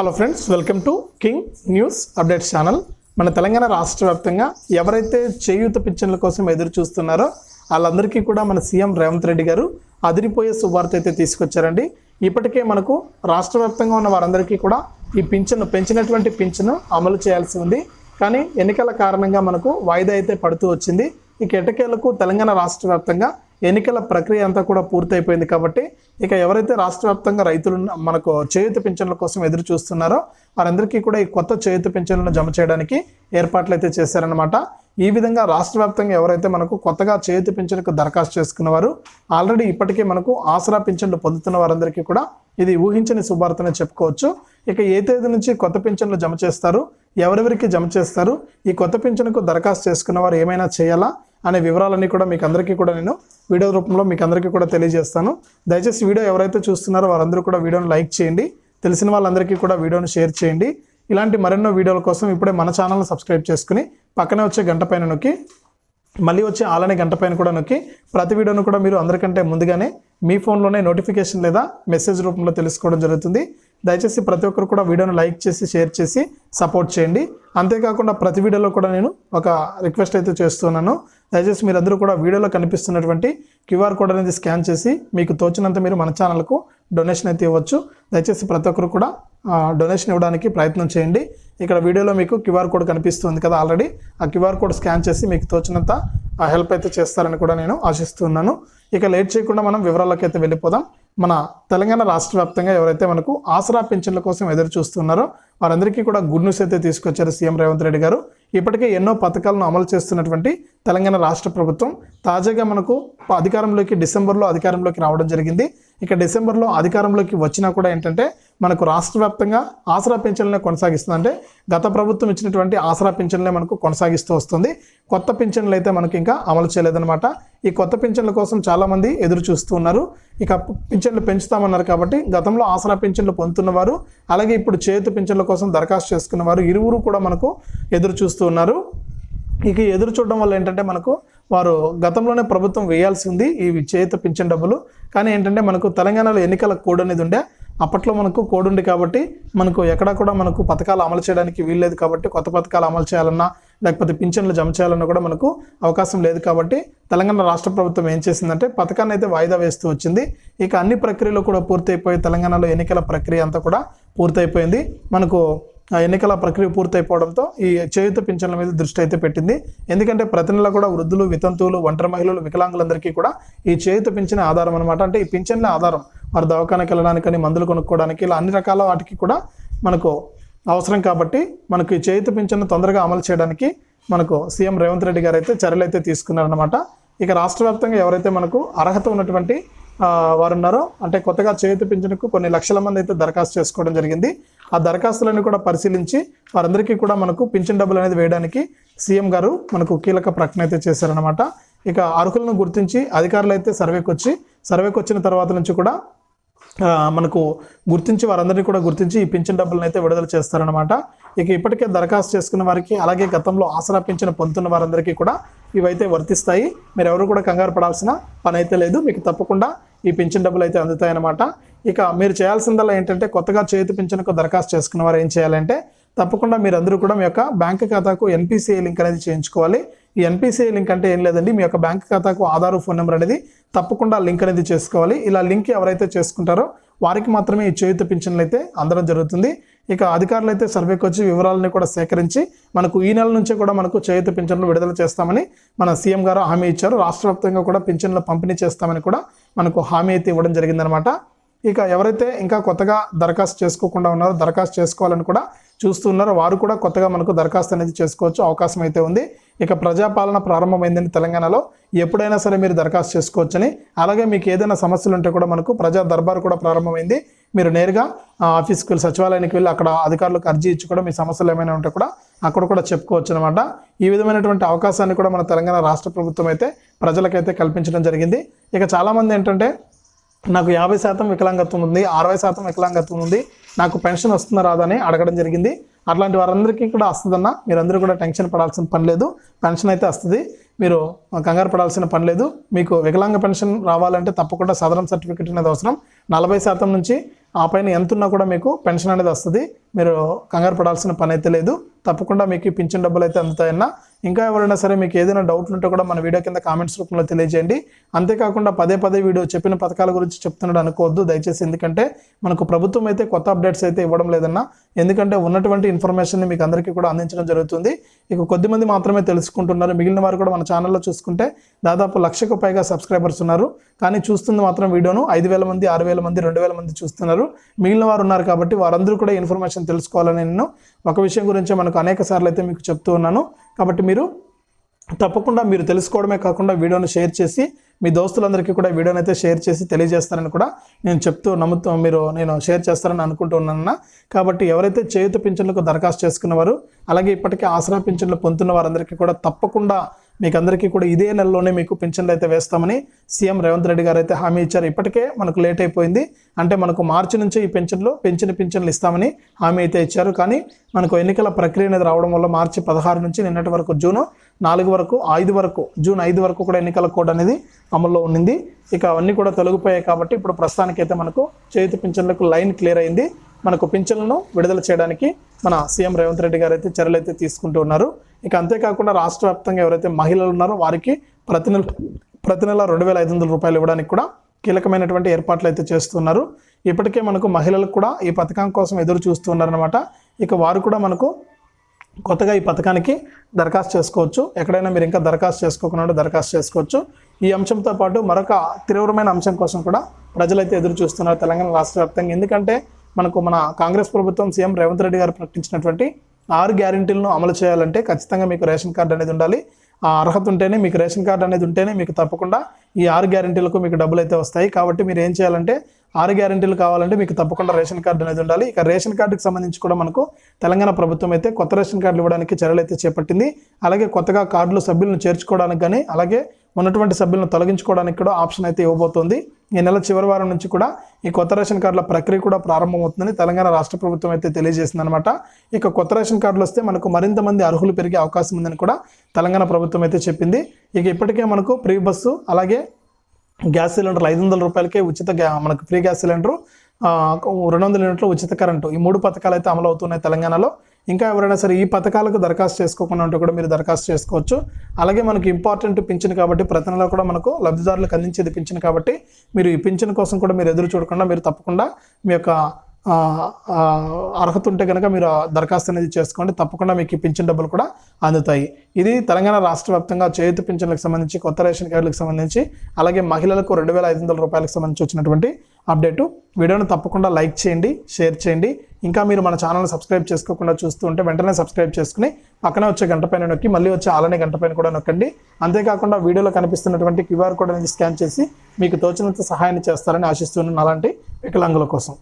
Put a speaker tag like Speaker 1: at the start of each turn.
Speaker 1: Hello friends welcome to king news updates channel మన తెలంగాణ రాష్ట్ర వ్యాప్తంగా ఎవరైతే చేయూత పింఛన్ల కోసం ఎదురు చూస్తున్నారో వాళ్ళందరికీ కూడా మన సీఎం రేవంత్ రెడ్డి గారు అదిరిపోయే శుభార్త అయితే తీసుకొచ్చారండి. ఇప్పటికే మనకు రాష్ట్ర వ్యాప్తంగా ఉన్న వారందరికీ కూడా ఈ పింఛను పెంచినటువంటి పింఛను అమలు చేయాల్సి ఉంది. కానీ ఎన్నికల కారణంగా మనకు వాయిదా అయితే పడుతూ వచ్చింది. ఈ ఎటకేలకు తెలంగాణ రాష్ట్ర వ్యాప్తంగా ఎన్నికల ప్రక్రియ అంతా కూడా పూర్తయిపోయింది కాబట్టి ఇక ఎవరైతే రాష్ట్ర వ్యాప్తంగా రైతులు మనకు చేయూత పింఛన్ల కోసం ఎదురు చూస్తున్నారో వారందరికీ కూడా ఈ కొత్త చేయూత పింఛన్లను జమ చేయడానికి ఏర్పాట్లు అయితే చేశారనమాట ఈ విధంగా రాష్ట్ర వ్యాప్తంగా ఎవరైతే మనకు కొత్తగా చేయూత పింఛన్కు దరఖాస్తు చేసుకున్నవారు ఆల్రెడీ ఇప్పటికే మనకు ఆసరా పింఛన్లు పొందుతున్న వారందరికీ కూడా ఇది ఊహించని శుభార్తనే చెప్పుకోవచ్చు. ఇక ఏ తేదీ నుంచి కొత్త పింఛన్లు జమ చేస్తారు ఎవరెవరికి జమ చేస్తారు ఈ కొత్త పింఛన్కు దరఖాస్తు చేసుకున్న వారు ఏమైనా చేయాలా అనే వివరాలన్నీ కూడా మీకు అందరికీ కూడా నేను వీడియో రూపంలో మీకు అందరికీ కూడా తెలియజేస్తాను. దయచేసి వీడియో ఎవరైతే చూస్తున్నారో వారందరూ కూడా వీడియోని లైక్ చేయండి. తెలిసిన వాళ్ళందరికీ కూడా వీడియోని షేర్ చేయండి. ఇలాంటి మరెన్నో వీడియోల కోసం ఇప్పుడే మన ఛానల్ని సబ్స్క్రైబ్ చేసుకుని పక్కనే వచ్చే గంట పైన నొక్కి మళ్ళీ వచ్చే ఆలనే గంట పైన కూడా నొక్కి ప్రతి వీడియోను కూడా మీరు అందరికంటే ముందుగానే మీ ఫోన్లోనే నోటిఫికేషన్ లేదా మెసేజ్ రూపంలో తెలుసుకోవడం జరుగుతుంది. దయచేసి ప్రతి ఒక్కరు కూడా వీడియోను లైక్ చేసి షేర్ చేసి సపోర్ట్ చేయండి. అంతేకాకుండా ప్రతి వీడియోలో కూడా నేను ఒక రిక్వెస్ట్ అయితే చేస్తున్నాను. దయచేసి మీరందరూ కూడా వీడియోలో కనిపిస్తున్నటువంటి క్యూఆర్ కోడ్ అనేది స్కాన్ చేసి మీకు తోచినంత మీరు మన ఛానల్కు డొనేషన్ అయితే ఇవ్వచ్చు. దయచేసి ప్రతి ఒక్కరు కూడా డొనేషన్ ఇవ్వడానికి ప్రయత్నం చేయండి. ఇక్కడ వీడియోలో మీకు క్యూఆర్ కోడ్ కనిపిస్తుంది కదా ఆల్రెడీ. ఆ క్యూఆర్ కోడ్ స్కాన్ చేసి మీకు తోచినంత హెల్ప్ అయితే చేస్తారని కూడా నేను ఆశిస్తున్నాను. ఇక లేట్ చేయకుండా మనం వివరాల్లోకి అయితే వెళ్ళిపోదాం. మన తెలంగాణ రాష్ట్ర వ్యాప్తంగా ఎవరైతే మనకు ఆసరా పింఛన్ల కోసం ఎదురు చూస్తున్నారో వారందరికీ కూడా గుడ్ న్యూస్ అయితే తీసుకొచ్చారు సీఎం రేవంత్ రెడ్డి గారు. ఇప్పటికే ఎన్నో పథకాలను అమలు చేస్తున్నటువంటి తెలంగాణ రాష్ట్ర ప్రభుత్వం తాజాగా మనకు అధికారంలోకి డిసెంబర్లో అధికారంలోకి రావడం జరిగింది. ఇక డిసెంబర్లో అధికారంలోకి వచ్చినా కూడా ఏంటంటే మనకు రాష్ట్ర వ్యాప్తంగా ఆసరా పింఛన్లనే కొనసాగిస్తుంది. అంటే గత ప్రభుత్వం ఇచ్చినటువంటి ఆసరా పింఛన్లే మనకు కొనసాగిస్తూ వస్తుంది. కొత్త పింఛన్లు అయితే మనకి ఇంకా అమలు చేయలేదన్నమాట. ఈ కొత్త పింఛన్ల కోసం చాలామంది ఎదురు చూస్తూ ఉన్నారు. ఇక పింఛన్లు పెంచుతామన్నారు కాబట్టి గతంలో ఆసరా పింఛన్లు పొందుతున్నవారు అలాగే ఇప్పుడు చేతు పింఛన్ల కోసం దరఖాస్తు చేసుకున్నవారు ఇరువురు కూడా మనకు ఎదురు చూస్తూ ఉన్నారు. ఇక ఎదురు చూడడం వల్ల ఏంటంటే మనకు వారు గతంలోనే ప్రభుత్వం వేయాల్సి ఉంది ఈ చేత పింఛన్ డబ్బులు. కానీ ఏంటంటే మనకు తెలంగాణలో ఎన్నికల కోడ్ అనేది ఉండే అప్పట్లో మనకు కోడ్ ఉంది కాబట్టి మనకు ఎక్కడా కూడా మనకు పథకాలు అమలు చేయడానికి వీల్లేదు కాబట్టి కొత్త పథకాలు అమలు చేయాలన్నా లేకపోతే పింఛన్లు జమ చేయాలన్నా కూడా మనకు అవకాశం లేదు కాబట్టి తెలంగాణ రాష్ట్ర ప్రభుత్వం ఏం చేసిందంటే పథకాన్ని అయితే వాయిదా వేస్తూ వచ్చింది. ఇక అన్ని ప్రక్రియలు కూడా పూర్తయిపోయి తెలంగాణలో ఎన్నికల ప్రక్రియ అంతా కూడా పూర్తయిపోయింది. మనకు ఎన్నికల ప్రక్రియ పూర్తయిపోవడంతో ఈ చేయుత పింఛన్ల మీద దృష్టి అయితే పెట్టింది. ఎందుకంటే ప్రతి నెల కూడా వృద్ధులు వితంతువులు ఒంటరి మహిళలు వికలాంగులందరికీ కూడా ఈ చేయుత పింఛన్ ఆధారం అనమాట అంటే ఈ పింఛన్ల ఆధారం. వారు దవాఖానకి వెళ్ళడానికని మందులు కొనుక్కోవడానికి ఇలా అన్ని రకాల వాటికి కూడా మనకు అవసరం కాబట్టి మనకు ఈ చేయుత పింఛన్ను తొందరగా అమలు చేయడానికి మనకు సీఎం రేవంత్ రెడ్డి గారు అయితే చర్యలు అయితే తీసుకున్నారనమాట ఇక రాష్ట్ర వ్యాప్తంగా ఎవరైతే మనకు అర్హత ఉన్నటువంటి వారు ఉన్నారో అంటే కొత్తగా చేతి పింఛన్కు కొన్ని లక్షల మంది అయితే దరఖాస్తు చేసుకోవడం జరిగింది. ఆ దరఖాస్తులను కూడా పరిశీలించి వారందరికీ కూడా మనకు పింఛన్ డబ్బులు అనేది వేయడానికి సీఎం గారు మనకు కీలక ప్రకటన అయితే చేశారనమాట ఇక అర్హులను గుర్తించి అధికారులు అయితే సర్వేకి వచ్చి సర్వేకి వచ్చిన తర్వాత నుంచి కూడా మనకు గుర్తించి వారందరినీ కూడా గుర్తించి ఈ పింఛన్ డబ్బులను అయితే విడుదల చేస్తారనమాట ఇక ఇప్పటికే దరఖాస్తు చేసుకున్న వారికి అలాగే గతంలో ఆసరా పింఛన్ పొందుతున్న వారందరికీ కూడా ఇవైతే వర్తిస్తాయి. మీరు ఎవరు కూడా కంగారు పడాల్సిన పని అయితే లేదు. మీకు తప్పకుండా ఈ పింఛన్ డబ్బులు అయితే అందుతాయన్నమాట. ఇక మీరు చేయాల్సిందల్లా ఏంటంటే కొత్తగా చేతి పింఛన్కు దరఖాస్తు చేసుకున్న వారు ఏం చేయాలంటే తప్పకుండా మీరందరూ కూడా మీ యొక్క బ్యాంక్ ఖాతాకు ఎన్పిసిఐ లింక్ అనేది చేయించుకోవాలి. ఈ ఎన్పిసిఐ లింక్ అంటే ఏం లేదండి మీ యొక్క బ్యాంక్ ఖాతాకు ఆధార్ ఫోన్ నెంబర్ అనేది తప్పకుండా లింక్ అనేది చేసుకోవాలి. ఇలా లింక్ ఎవరైతే చేసుకుంటారో వారికి మాత్రమే ఈ చేయుత పింఛన్లు అయితే అందడం జరుగుతుంది. ఇక అధికారులు అయితే సర్వేకి వచ్చి వివరాలని కూడా సేకరించి మనకు ఈ నెల నుంచే కూడా మనకు చేయుత పింఛన్లు విడుదల చేస్తామని మన సీఎం గారు హామీ ఇచ్చారు. రాష్ట్ర వ్యాప్తంగా కూడా పింఛన్లు పంపిణీ చేస్తామని కూడా మనకు హామీ అయితే ఇవ్వడం జరిగిందనమాట. ఇక ఎవరైతే ఇంకా కొత్తగా దరఖాస్తు చేసుకోకుండా ఉన్నారో దరఖాస్తు చేసుకోవాలని కూడా చూస్తున్నారో వారు కూడా కొత్తగా మనకు దరఖాస్తు అనేది చేసుకోవచ్చు అవకాశం అయితే ఉంది. ఇక ప్రజాపాలన ప్రారంభమైందని తెలంగాణలో ఎప్పుడైనా సరే మీరు దరఖాస్తు చేసుకోవచ్చని అలాగే మీకు ఏదైనా సమస్యలు ఉంటే కూడా మనకు ప్రజా దర్బార్ కూడా ప్రారంభమైంది. మీరు నేరుగా ఆఫీస్కి వెళ్ళి సచివాలయానికి వెళ్ళి అక్కడ అధికారులకు అర్జీ ఇచ్చి కూడా మీ సమస్యలు ఏమైనా ఉంటే కూడా అక్కడ కూడా చెప్పుకోవచ్చు అనమాట. ఈ విధమైనటువంటి అవకాశాన్ని కూడా మన తెలంగాణ రాష్ట్ర ప్రభుత్వం అయితే ప్రజలకైతే కల్పించడం జరిగింది. ఇక చాలామంది ఏంటంటే నాకు యాభై శాతం వికలాంగత్వం ఉంది అరవై శాతం వికలాంగత్వం ఉంది నాకు పెన్షన్ వస్తుందా రాదా అని అడగడం జరిగింది. అట్లాంటి వారందరికీ కూడా వస్తుందన్న మీరందరూ కూడా టెన్షన్ పడాల్సిన పని లేదు. పెన్షన్ అయితే వస్తుంది. మీరు కంగారు పడాల్సిన పని లేదు. మీకు వికలాంగ పెన్షన్ రావాలంటే తప్పకుండా సదరం సర్టిఫికేట్ అనేది అవసరం. నలభై శాతం నుంచి ఆ పైన ఎంత ఉన్నా కూడా మీకు పెన్షన్ అనేది వస్తుంది. మీరు కంగారు పడాల్సిన పని అయితే లేదు. తప్పకుండా మీకు పింఛన్ డబ్బులు అయితే అందుతాయన్నా ఇంకా ఎవరైనా సరే మీకు ఏదైనా డౌట్లు ఉంటే కూడా మన వీడియో కింద కామెంట్స్ రూపంలో తెలియజేయండి. అంతేకాకుండా పదే పదే వీడియో చెప్పిన పథకాల గురించి చెప్తున్నాడు అనుకోవద్దు. దయచేసి ఎందుకంటే మనకు ప్రభుత్వం అయితే కొత్త అప్డేట్స్ అయితే ఇవ్వడం లేదన్నా ఎందుకంటే ఉన్నటువంటి ఇన్ఫర్మేషన్ని మీకు అందరికీ కూడా అందించడం జరుగుతుంది. ఇక కొద్ది మంది మాత్రమే తెలుసుకుంటున్నారు. మిగిలిన వారు కూడా మన ఛానల్లో చూసుకుంటే దాదాపు లక్షకు పైగా సబ్స్క్రైబర్స్ ఉన్నారు. కానీ చూస్తుంది మాత్రం వీడియోను ఐదు వేల మంది ఆరు వేల మంది రెండు వేల మంది చూస్తున్నారు. మిగిలిన వారు ఉన్నారు కాబట్టి వారందరూ కూడా ఇన్ఫర్మేషన్ తెలుసుకోవాలని నేను ఒక విషయం గురించి మనకు అనేక సార్లు అయితే మీకు చెప్తూ ఉన్నాను. కాబట్టి మీరు తప్పకుండా మీరు తెలుసుకోవడమే కాకుండా వీడియోని షేర్ చేసి మీ దోస్తులందరికీ కూడా వీడియోని అయితే షేర్ చేసి తెలియజేస్తారని కూడా నేను చెప్తూ నమ్ముతూ మీరు నేను షేర్ చేస్తారని అనుకుంటున్నానన్నా కాబట్టి ఎవరైతే చేయుత పింఛన్లకు దరఖాస్తు చేసుకున్నవారు అలాగే ఇప్పటికే ఆసరా పింఛన్లు పొందుతున్న వారందరికీ కూడా తప్పకుండా మీకు అందరికీ కూడా ఇదే నెలలోనే మీకు పింఛన్లు అయితే వేస్తామని సీఎం రేవంత్ రెడ్డి గారు అయితే హామీ ఇచ్చారు. ఇప్పటికే మనకు లేట్ అయిపోయింది. అంటే మనకు మార్చి నుంచి ఈ పెన్షన్లు పెంచిన పింఛన్లు ఇస్తామని హామీ అయితే ఇచ్చారు. కానీ మనకు ఎన్నికల ప్రక్రియ అనేది రావడం వల్ల మార్చి పదహారు నుంచి నిన్నటి వరకు జూన్ నాలుగు వరకు ఐదు వరకు జూన్ ఐదు వరకు కూడా ఎన్నికల కోడ్ అనేది అమల్లో ఉండింది. ఇక అవన్నీ కూడా తొలగిపోయాయి కాబట్టి ఇప్పుడు ప్రస్తుతానికైతే మనకు చేతి పింఛన్లకు లైన్ క్లియర్ అయింది. మనకు పింఛన్లను విడుదల చేయడానికి మన సీఎం రేవంత్ రెడ్డి గారు అయితే చర్యలు అయితే తీసుకుంటూ ఉన్నారు. ఇక అంతేకాకుండా రాష్ట్ర వ్యాప్తంగా ఎవరైతే మహిళలు ఉన్నారో వారికి ప్రతి నెల ప్రతి నెల రెండు వేల ఐదు వందల రూపాయలు ఇవ్వడానికి కూడా కీలకమైనటువంటి ఏర్పాట్లు అయితే చేస్తున్నారు. ఇప్పటికే మనకు మహిళలకు కూడా ఈ పథకం కోసం ఎదురు చూస్తున్నారనమాట ఇక వారు కూడా మనకు కొత్తగా ఈ పథకానికి దరఖాస్తు చేసుకోవచ్చు. ఎక్కడైనా మీరు ఇంకా దరఖాస్తు చేసుకోకుండా దరఖాస్తు చేసుకోవచ్చు. ఈ అంశంతో పాటు మరొక తీవ్రమైన అంశం కోసం కూడా ప్రజలైతే ఎదురు చూస్తున్నారు తెలంగాణ రాష్ట్ర వ్యాప్తంగా. ఎందుకంటే మనకు మన కాంగ్రెస్ ప్రభుత్వం సీఎం రేవంత్ రెడ్డి గారు ప్రకటించినటువంటి ఆరు గ్యారెంటీలను అమలు చేయాలంటే ఖచ్చితంగా మీకు రేషన్ కార్డు అనేది ఉండాలి. ఆ అర్హత ఉంటేనే మీకు రేషన్ కార్డు అనేది ఉంటేనే మీకు తప్పకుండా ఈ ఆరు గ్యారెంటీలకు మీకు డబ్బులు అయితే వస్తాయి. కాబట్టి మీరు ఏం చేయాలంటే ఆరు గ్యారెంటీలు కావాలంటే మీకు తప్పకుండా రేషన్ కార్డు అనేది ఉండాలి. ఇక రేషన్ కార్డుకి సంబంధించి కూడా మనకు తెలంగాణ ప్రభుత్వం అయితే కొత్త రేషన్ కార్డులు ఇవ్వడానికి చర్యలు అయితే చేపట్టింది. అలాగే కొత్తగా కార్డులు సభ్యులను చేర్చుకోవడానికి కానీ అలాగే ఉన్నటువంటి సభ్యులను తొలగించుకోవడానికి కూడా ఆప్షన్ అయితే ఇవ్వబోతోంది. ఈ నెల చివరి వారం నుంచి కూడా ఈ కొత్త రేషన్ కార్డుల ప్రక్రియ కూడా ప్రారంభమవుతుందని తెలంగాణ రాష్ట్ర ప్రభుత్వం అయితే తెలియజేసింది అనమాట ఇక కొత్త రేషన్ కార్డులు వస్తే మనకు మరింత మంది అర్హులు పెరిగే అవకాశం ఉందని కూడా తెలంగాణ ప్రభుత్వం అయితే చెప్పింది. ఇక ఇప్పటికే మనకు ప్రీ బస్సు అలాగే గ్యాస్ సిలిండర్లు ఐదు వందల రూపాయలకే ఉచిత గ్యా మనకు ఫ్రీ గ్యాస్ సిలిండరు రెండు వందల యూనిట్లు ఉచిత కరెంటు ఈ మూడు పథకాలు అయితే అమలు అవుతున్నాయి తెలంగాణలో. ఇంకా ఎవరైనా సరే ఈ పథకాలకు దరఖాస్తు చేసుకోకుండా ఉంటే కూడా మీరు దరఖాస్తు చేసుకోవచ్చు. అలాగే మనకి ఇంపార్టెంట్ పింఛన్ కాబట్టి ప్రతి నెల కూడా మనకు లబ్ధిదారులకు అందించేది పింఛన్ కాబట్టి మీరు ఈ పింఛన్ కోసం కూడా మీరు ఎదురు చూడకుండా మీరు తప్పకుండా మీ యొక్క అర్హత ఉంటే కనుక మీరు ఆ దరఖాస్తు అనేది చేసుకోండి. తప్పకుండా మీకు పింఛన్ డబ్బులు కూడా అందుతాయి. ఇది తెలంగాణ రాష్ట్ర వ్యాప్తంగా చేతి పింఛన్లకు సంబంధించి కొత్త రేషన్ కార్డులకు సంబంధించి అలాగే మహిళలకు రెండు వేల ఐదు వందల రూపాయలకు సంబంధించి వచ్చినటువంటి అప్డేటు. వీడియోను తప్పకుండా లైక్ చేయండి షేర్ చేయండి. ఇంకా మీరు మన ఛానల్ని సబ్స్క్రైబ్ చేసుకోకుండా చూస్తూ ఉంటే వెంటనే సబ్స్క్రైబ్ చేసుకుని పక్కనే వచ్చే గంట పైన నొక్కి మళ్ళీ వచ్చే ఆలనే గంట పైన కూడా నొక్కండి. అంతేకాకుండా వీడియోలో కనిపిస్తున్నటువంటి క్యూఆర్ కోడ్ అనేది స్కాన్ చేసి మీకు తోచినంత సహాయాన్ని చేస్తారని ఆశిస్తున్నాను అలాంటి వికలాంగుల కోసం.